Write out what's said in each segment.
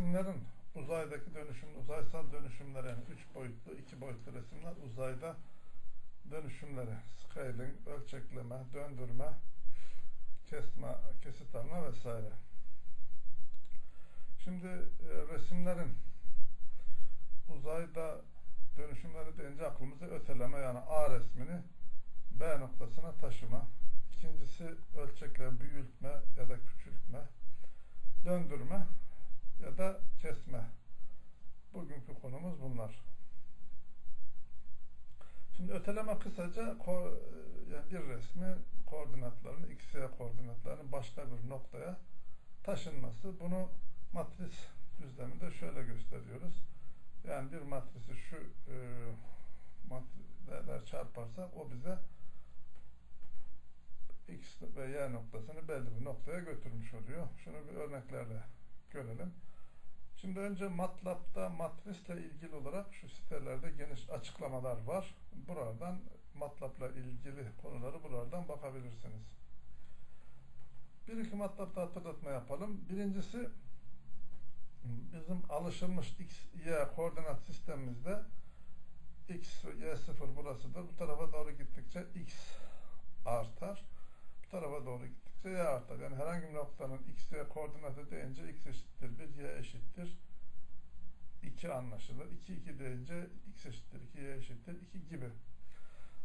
resimlerin uzaydaki dönüşüm, uzaysal dönüşümleri yani üç boyutlu, iki boyutlu resimler uzayda dönüşümleri, scaling, ölçekleme, döndürme, kesme, kesit alma vesaire. Şimdi e, resimlerin uzayda dönüşümleri deyince aklımıza öteleme yani A resmini B noktasına taşıma. İkincisi ölçekle büyütme ya da küçültme. Döndürme ya da kesme. Konumuz bunlar. Şimdi öteleme kısaca yani bir resmi koordinatlarını, x, y koordinatlarının başka bir noktaya taşınması. Bunu matris düzleminde şöyle gösteriyoruz. Yani bir matrisi şu e, matrisler çarparsa o bize x ve y noktasını belli bir noktaya götürmüş oluyor. Şunu bir örneklerle görelim. Şimdi önce MATLAB'da matrisle ilgili olarak şu sitelerde geniş açıklamalar var. Buradan MATLAB'la ilgili konuları buradan bakabilirsiniz. Bir iki MATLAB'da hatırlatma yapalım. Birincisi bizim alışılmış x, y koordinat sistemimizde x, y sıfır burasıdır. Bu tarafa doğru gittikçe x artar. Bu tarafa doğru gittikçe y artar. Yani herhangi bir noktanın x, y koordinatı deyince x eşittir 1, y eşittir 2 anlaşılır. 2, 2 deyince x eşittir 2, y eşittir 2 gibi.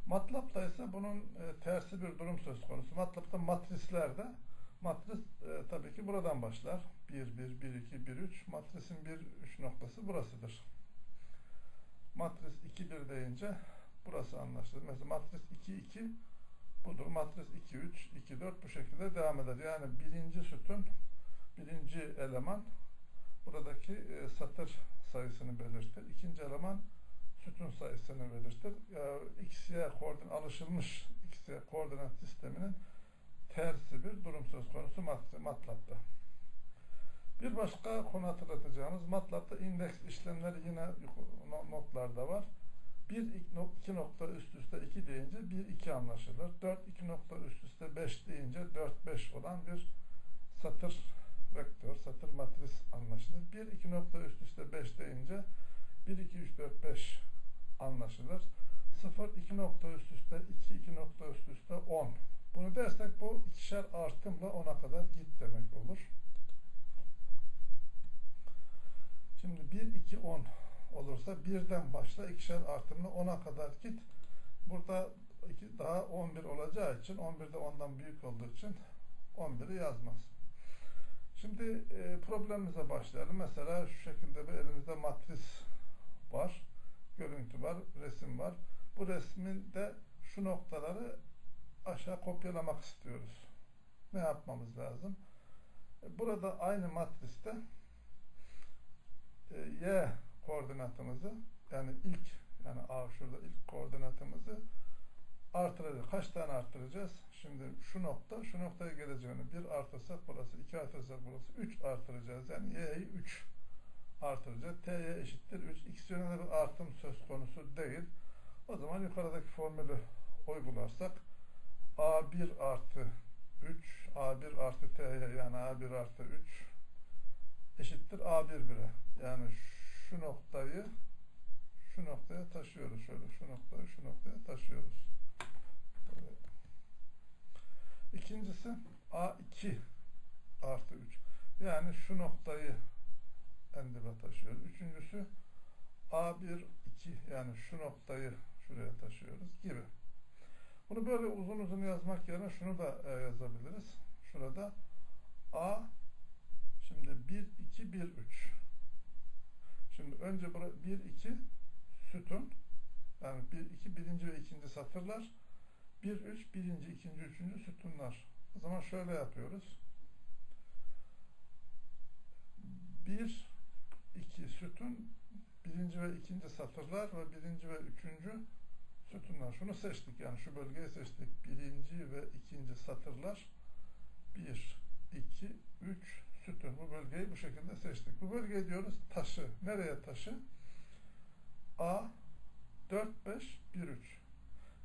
MATLAB'da ise bunun e, tersi bir durum söz konusu. MATLAB'da matrislerde matris e, tabii ki buradan başlar. 1, 1, 1, 2, 1, 3. Matrisin 1, 3 noktası burasıdır. Matris 2, 1 deyince burası anlaşılır. Mesela matris 2, 2 budur. Matris 2, 3, 2, 4 bu şekilde devam eder. Yani birinci sütun, birinci eleman buradaki e, satır sayısını belirtir. İkinci eleman sütun sayısını belirtir. Ya, x, y koordinat alışılmış x, y koordinat sisteminin tersi bir durum söz konusu mat, MATLAB'da. Bir başka konu hatırlatacağımız MATLAB'da indeks işlemleri yine notlarda var. 1 2 nokta üst üste 2 deyince 1 2 anlaşılır. 4 2 nokta üst üste 5 deyince 4 5 olan bir satır vektör, satır matris anlaşılır. 1 2 nokta üst üste 5 deyince 1 2 3 4 5 anlaşılır. 0 2 nokta üst üste 2 2 nokta üst üste 10. Bunu dersek bu ikişer artımla 10'a kadar git demek olur. Şimdi 1 2 10 olursa birden başla ikişer artımla 10'a kadar git. Burada iki, daha 11 olacağı için 11 de ondan büyük olduğu için 11'i yazmaz. Şimdi e, problemimize başlayalım. Mesela şu şekilde bir elimizde matris var. Görüntü var, resim var. Bu resminde şu noktaları aşağı kopyalamak istiyoruz. Ne yapmamız lazım? E, burada aynı matriste e, y koordinatımızı yani ilk yani A şurada ilk koordinatımızı artıracağız. Kaç tane artıracağız? Şimdi şu nokta, şu noktaya geleceğini bir artırsak burası, iki artırsak burası, üç artıracağız. Yani y'yi üç artıracağız. t'ye eşittir 3. x yönünde bir artım söz konusu değil. O zaman yukarıdaki formülü uygularsak a1 artı 3, a1 artı t'ye yani a1 artı 3 eşittir a1 bire. Yani şu noktayı şu noktaya taşıyoruz. Şöyle şu noktayı şu noktaya taşıyoruz. Evet. İkincisi A2 artı 3. Yani şu noktayı en dibe taşıyoruz. Üçüncüsü A1 2 yani şu noktayı şuraya taşıyoruz gibi. Bunu böyle uzun uzun yazmak yerine şunu da e, yazabiliriz. Şurada A şimdi 1 2 1 3 Şimdi önce 1 2 sütun yani 1 2 birinci ve ikinci satırlar 1 3 birinci, ikinci, üçüncü sütunlar. O zaman şöyle yapıyoruz. 1 2 sütun birinci ve ikinci satırlar ve birinci ve üçüncü sütunlar. Şunu seçtik yani şu bölgeyi seçtik. Birinci ve ikinci satırlar 1 2 3 sütun. Bu bölgeyi bu şekilde seçtik. Bu bölge diyoruz taşı. Nereye taşı? A 4 5 1 3.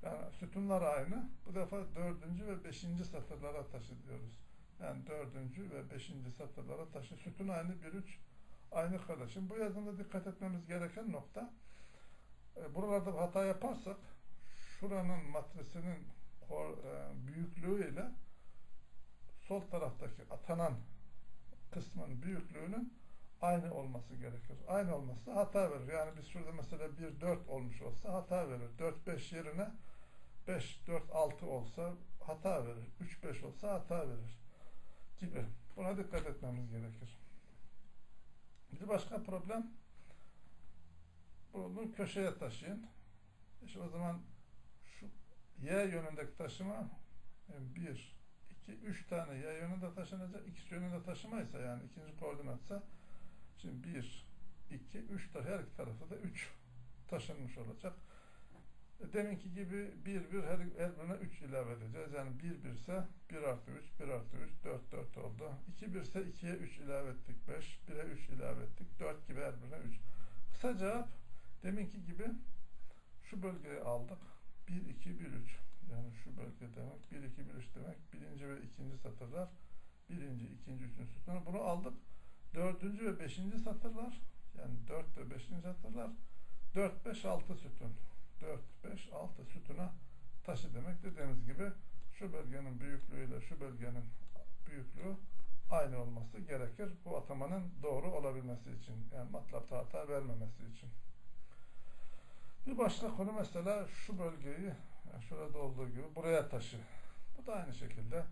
Yani sütunlar aynı. Bu defa dördüncü ve beşinci satırlara taşı diyoruz. Yani dördüncü ve beşinci satırlara taşı. Sütun aynı 1 3 aynı kare. Şimdi bu yazımda dikkat etmemiz gereken nokta e, buralarda hata yaparsak şuranın matrisinin e, büyüklüğü ile sol taraftaki atanan kısmın büyüklüğünün aynı olması gerekir. Aynı olmazsa hata verir. Yani biz şurada mesela 1 4 olmuş olsa hata verir. 4 5 yerine 5 4 6 olsa hata verir. 3 5 olsa hata verir gibi. Buna dikkat etmemiz gerekir. Bir başka problem bunu köşeye taşıyın. İşte o zaman şu y yönündeki taşıma 1 2 3 tane y yönünde taşınacak. x yönünde taşımaysa yani ikinci koordinatsa şimdi 1 2 3 da her iki tarafta da 3 taşınmış olacak. Deminki gibi 1 1 her, her birine 3 ilave edeceğiz. Yani 1 1 ise 1 artı 3 1 artı 3 4 4 oldu. 2 1 ise 2'ye 3 ilave ettik 5 1'e 3 ilave ettik 4 gibi her birine 3. Kısa cevap deminki gibi şu bölgeyi aldık. 1 2 1 3. Yani şu bölge demek 1 2 1 3 demek birinci ve ikinci satırlar birinci, ikinci, üçüncü sütunu bunu aldık. Dördüncü ve beşinci satırlar yani dört ve beşinci satırlar 4 5 6 sütun. 4, 5, 6 sütuna taşı demek. Dediğimiz gibi şu bölgenin büyüklüğüyle şu bölgenin büyüklüğü aynı olması gerekir. Bu atamanın doğru olabilmesi için. Yani matlapta hata vermemesi için. Bir başka konu mesela şu bölgeyi yani şurada olduğu gibi buraya taşı. Bu da aynı şekilde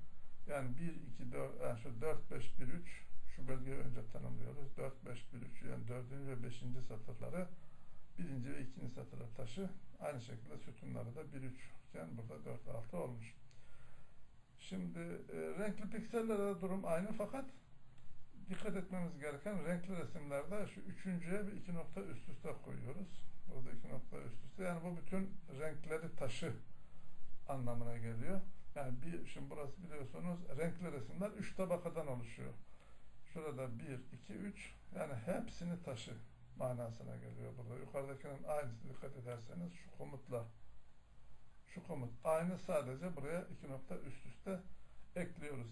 yani 1, 2, 4, yani şu 4, 5, 1, 3 şu bölgeyi önce tanımlıyoruz. 4, 5, 1, 3 yani 4. ve 5. satırları birinci ve ikinci satıra taşı aynı şekilde sütunları da 1 3 iken burada 4 6 olmuş. Şimdi e, renkli piksellerde de durum aynı fakat dikkat etmemiz gereken renkli resimlerde şu üçüncüye bir iki nokta üst üste koyuyoruz. Burada iki nokta üst üste. Yani bu bütün renkleri taşı anlamına geliyor. Yani bir, şimdi burası biliyorsunuz renkli resimler üç tabakadan oluşuyor. Şurada bir, iki, üç yani hepsini taşı manasına geliyor burada. Yukarıdakinin aynısı dikkat ederseniz şu komutla şu komut aynı sadece buraya iki nokta üst üste ekliyoruz.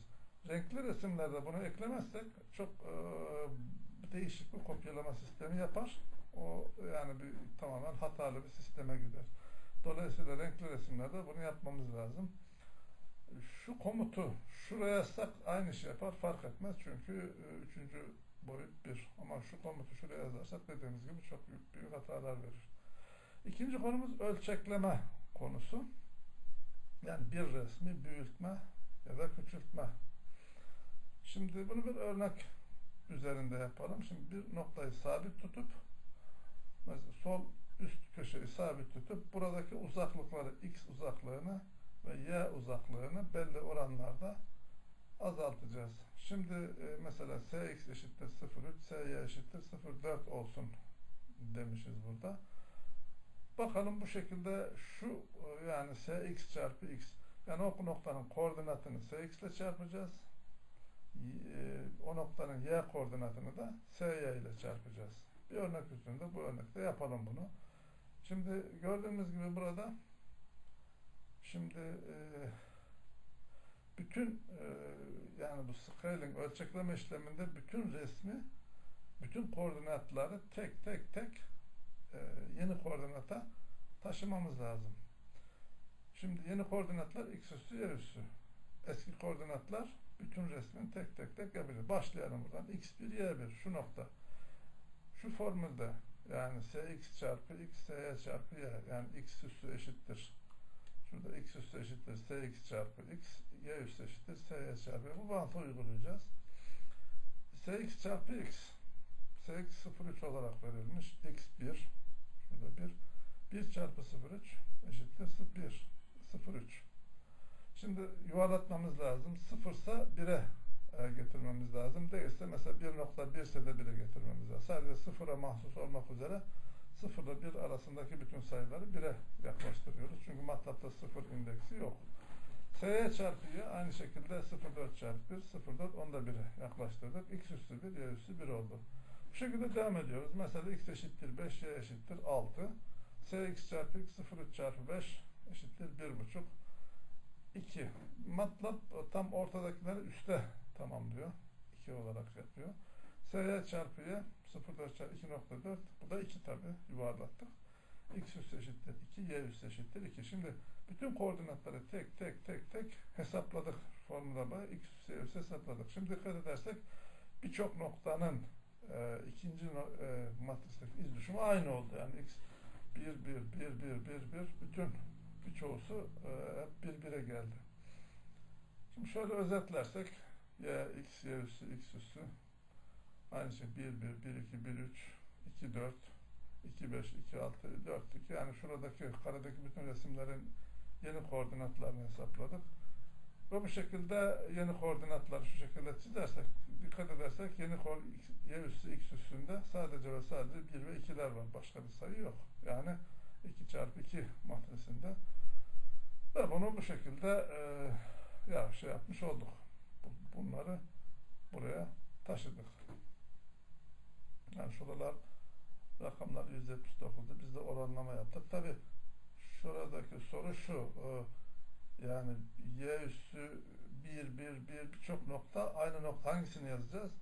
Renkli resimlerde bunu eklemezsek çok e, değişik bir kopyalama sistemi yapar. O yani bir tamamen hatalı bir sisteme gider. Dolayısıyla renkli resimlerde bunu yapmamız lazım. Şu komutu şuraya yazsak aynı şey yapar fark etmez çünkü e, üçüncü boyut 1. Ama şu komutu şuraya yazarsak dediğimiz gibi çok büyük, büyük hatalar verir. İkinci konumuz ölçekleme konusu. Yani bir resmi büyütme ya da küçültme. Şimdi bunu bir örnek üzerinde yapalım. Şimdi bir noktayı sabit tutup mesela sol üst köşeyi sabit tutup buradaki uzaklıkları x uzaklığını ve y uzaklığını belli oranlarda azaltacağız. Şimdi e, mesela Sx eşittir 0,3, Sy eşittir 0,4 olsun demişiz burada. Bakalım bu şekilde şu e, yani Sx çarpı x yani o noktanın koordinatını Sx ile çarpacağız. E, o noktanın y koordinatını da Sy ile çarpacağız. Bir örnek üstünde bu örnekte yapalım bunu. Şimdi gördüğümüz gibi burada şimdi eee bütün e, yani bu scaling ölçekleme işleminde bütün resmi bütün koordinatları tek tek tek e, yeni koordinata taşımamız lazım. Şimdi yeni koordinatlar x üssü y üssü. Eski koordinatlar bütün resmin tek tek tek yapacağız. Başlayalım buradan. x1 y1 şu nokta. Şu formülde yani sx çarpı x sy çarpı y yani x üssü eşittir Şurada x üstü eşittir sx çarpı x, y eşittir sy çarpı Bu bantı uygulayacağız. sx çarpı x, sx 0,3 olarak verilmiş. x1, şurada 1. 1 çarpı 0,3 eşittir 1, 0,3. Şimdi yuvarlatmamız lazım. 0 ise 1'e e, getirmemiz lazım. Değilse mesela 1.1 ise de 1'e getirmemiz lazım. Sadece 0'a mahsus olmak üzere 0 ile 1 arasındaki bütün sayıları 1'e yaklaştırıyoruz. Çünkü matlapta 0 indeksi yok. S'ye çarpı y aynı şekilde 0,4 çarpı 1, 0,4 onu da 1'e yaklaştırdık. x üstü 1, y üstü 1 oldu. Bu şekilde devam ediyoruz. Mesela x eşittir 5, y eşittir 6. Sx çarpı x 0,3 çarpı 5 eşittir 1,5. 2. Matlab tam ortadakileri üste tamamlıyor. 2 olarak yapıyor. S'ye çarpı Y 0,4 çarpı 2.4 bu da 2 tabi yuvarlattık. X üssü eşittir 2, Y üssü eşittir 2. Şimdi bütün koordinatları tek tek tek tek hesapladık formüla bağlı. X üssü Y üssü hesapladık. Şimdi dikkat edersek birçok noktanın e, ikinci no, e, matrisdeki iz düşümü aynı oldu. Yani X 1, 1, 1, 1, 1, 1 bütün birçoğusu e, hep birbire geldi. Şimdi şöyle özetlersek y x y üssü x üssü aynı şey 1 1 1 2 1 3 2 4 2 5 2 6 4 2 yani şuradaki karedeki bütün resimlerin yeni koordinatlarını hesapladık. Ve bu şekilde yeni koordinatları şu şekilde çizersek, dikkat edersek yeni y üssü x üssünde sadece ve sadece 1 ve 2'ler var. Başka bir sayı yok. Yani 2 çarpı 2 matrisinde. Ve bunu bu şekilde e, ya şey yapmış olduk. Bu- Bunları buraya taşıdık. Yani şuralar rakamlar 179'du. Biz de oranlama yaptık. Tabi şuradaki soru şu. e, yani y üssü 1, 1, 1 birçok nokta aynı nokta hangisini yazacağız?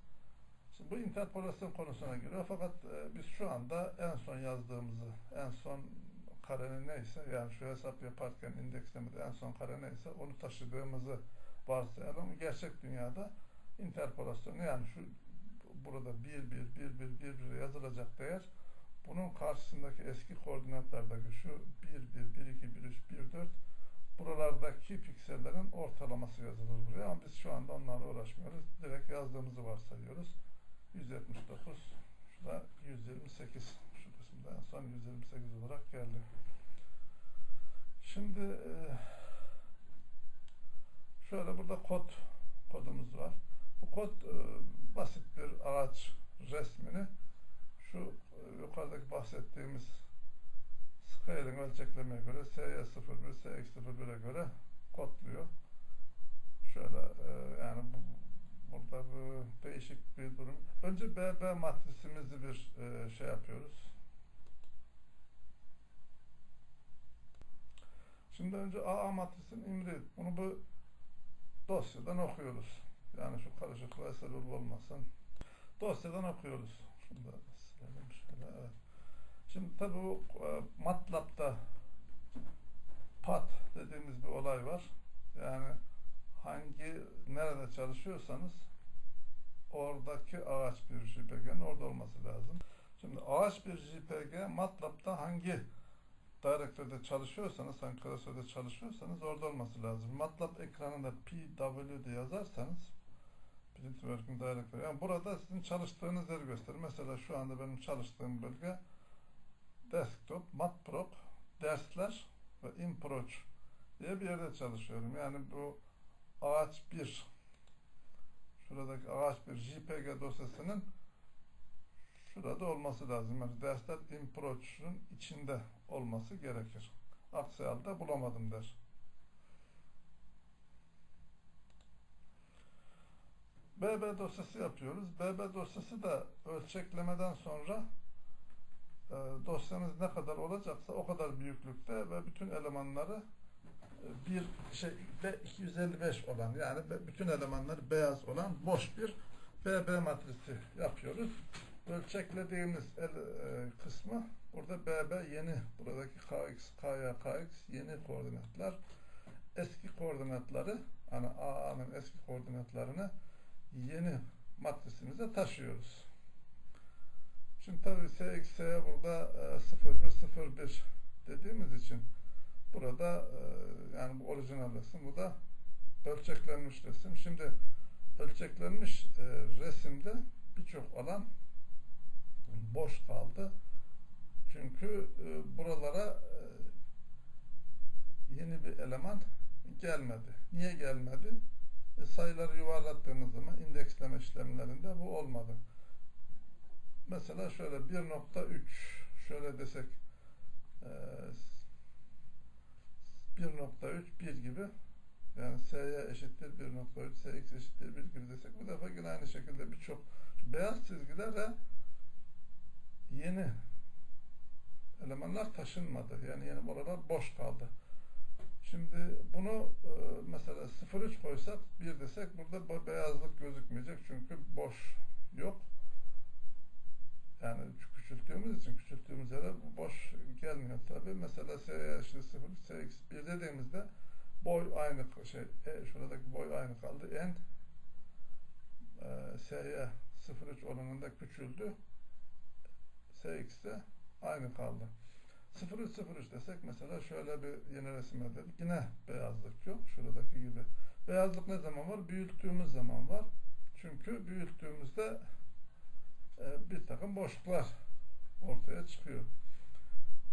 Şimdi bu interpolasyon konusuna giriyor fakat e, biz şu anda en son yazdığımızı, en son karenin neyse yani şu hesap yaparken indekslemede en son kare neyse onu taşıdığımızı varsayalım. Gerçek dünyada interpolasyonu yani şu burada 1, 1, 1, 1, 1, 1 yazılacak değer bunun karşısındaki eski koordinatlardaki şu 1, 1, 1, 2, 1, 3, 1, 4 buralardaki piksellerin ortalaması yazılır buraya ama biz şu anda onlarla uğraşmıyoruz. Direkt yazdığımızı varsayıyoruz. 179 şurada 128 şu kısımda en son 128 olarak geldi. Şimdi e, şöyle burada kod kodumuz var. Bu kod e, basit bir araç resmini bahsettiğimiz scaling ölçeklemeye göre SY01, SX01'e göre kodluyor. Şöyle e, yani bu, burada bu değişik bir durum. Önce BB matrisimizi bir e, şey yapıyoruz. Şimdi önce AA matrisinin imri. Bunu bu dosyadan okuyoruz. Yani şu karışıklığa sebep olmasın. Dosyadan okuyoruz. Şunu da silelim şöyle. Evet. Şimdi tabi bu e, MATLAB'da PAT dediğimiz bir olay var. Yani hangi nerede çalışıyorsanız oradaki ağaç bir JPG'nin orada olması lazım. Şimdi ağaç bir JPG MATLAB'da hangi direktörde çalışıyorsanız, hangi klasörde çalışıyorsanız orada olması lazım. MATLAB ekranında PW'de yazarsanız Print Working Directory. Yani burada sizin çalıştığınız yeri gösterir. Mesela şu anda benim çalıştığım bölge desktop, matprop, dersler ve improach diye bir yerde çalışıyorum. Yani bu ağaç 1 şuradaki ağaç bir JPG dosyasının şurada olması lazım. Yani dersler improach'un içinde olması gerekir. Aksi halde bulamadım der. BB dosyası yapıyoruz. BB dosyası da ölçeklemeden sonra dosyanız ne kadar olacaksa o kadar büyüklükte ve bütün elemanları e, bir şey ve 255 olan yani bütün elemanları beyaz olan boş bir BB matrisi yapıyoruz. Ölçeklediğimiz el, e, kısmı burada BB yeni buradaki KX, KY, KX yeni koordinatlar eski koordinatları hani AA'nın eski koordinatlarını yeni matrisimize taşıyoruz. Şimdi tabii SX'ye burada e, 0101 dediğimiz için burada e, yani bu orijinal resim bu da ölçeklenmiş resim. Şimdi ölçeklenmiş e, resimde birçok alan boş kaldı. Çünkü e, buralara e, yeni bir eleman gelmedi. Niye gelmedi? E, sayıları yuvarlattığımız zaman indeksleme işlemlerinde bu olmadı. Mesela şöyle 1.3 şöyle desek e, 1.3 1 gibi yani S'ye eşittir 1.3 Sx eşittir 1 gibi desek bu defa yine aynı şekilde birçok beyaz çizgilerle yeni elemanlar taşınmadı. Yani yeni oralar boş kaldı. Şimdi bunu e, mesela 0.3 koysak 1 desek burada bu beyazlık gözükmeyecek çünkü boş yok. Yani küçülttüğümüz için küçülttüğümüz yere boş gelmiyor tabi. Mesela S eşit 0, Sx 1 dediğimizde boy aynı şey, e, şuradaki boy aynı kaldı. N e, S'ye 0,3 oranında küçüldü. Sx de aynı kaldı. 0,3 0,3 desek mesela şöyle bir yeni resim edelim. Yine beyazlık yok. Şuradaki gibi. Beyazlık ne zaman var? Büyüttüğümüz zaman var. Çünkü büyüttüğümüzde e, bir takım boşluklar ortaya çıkıyor.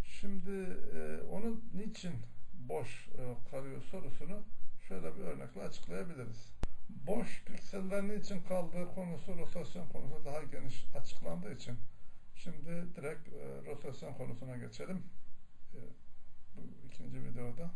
Şimdi e, onun niçin boş e, kalıyor sorusunu şöyle bir örnekle açıklayabiliriz. Boş pikseller niçin kaldığı konusu rotasyon konusu daha geniş açıklandığı için şimdi direkt e, rotasyon konusuna geçelim. E, bu ikinci videoda.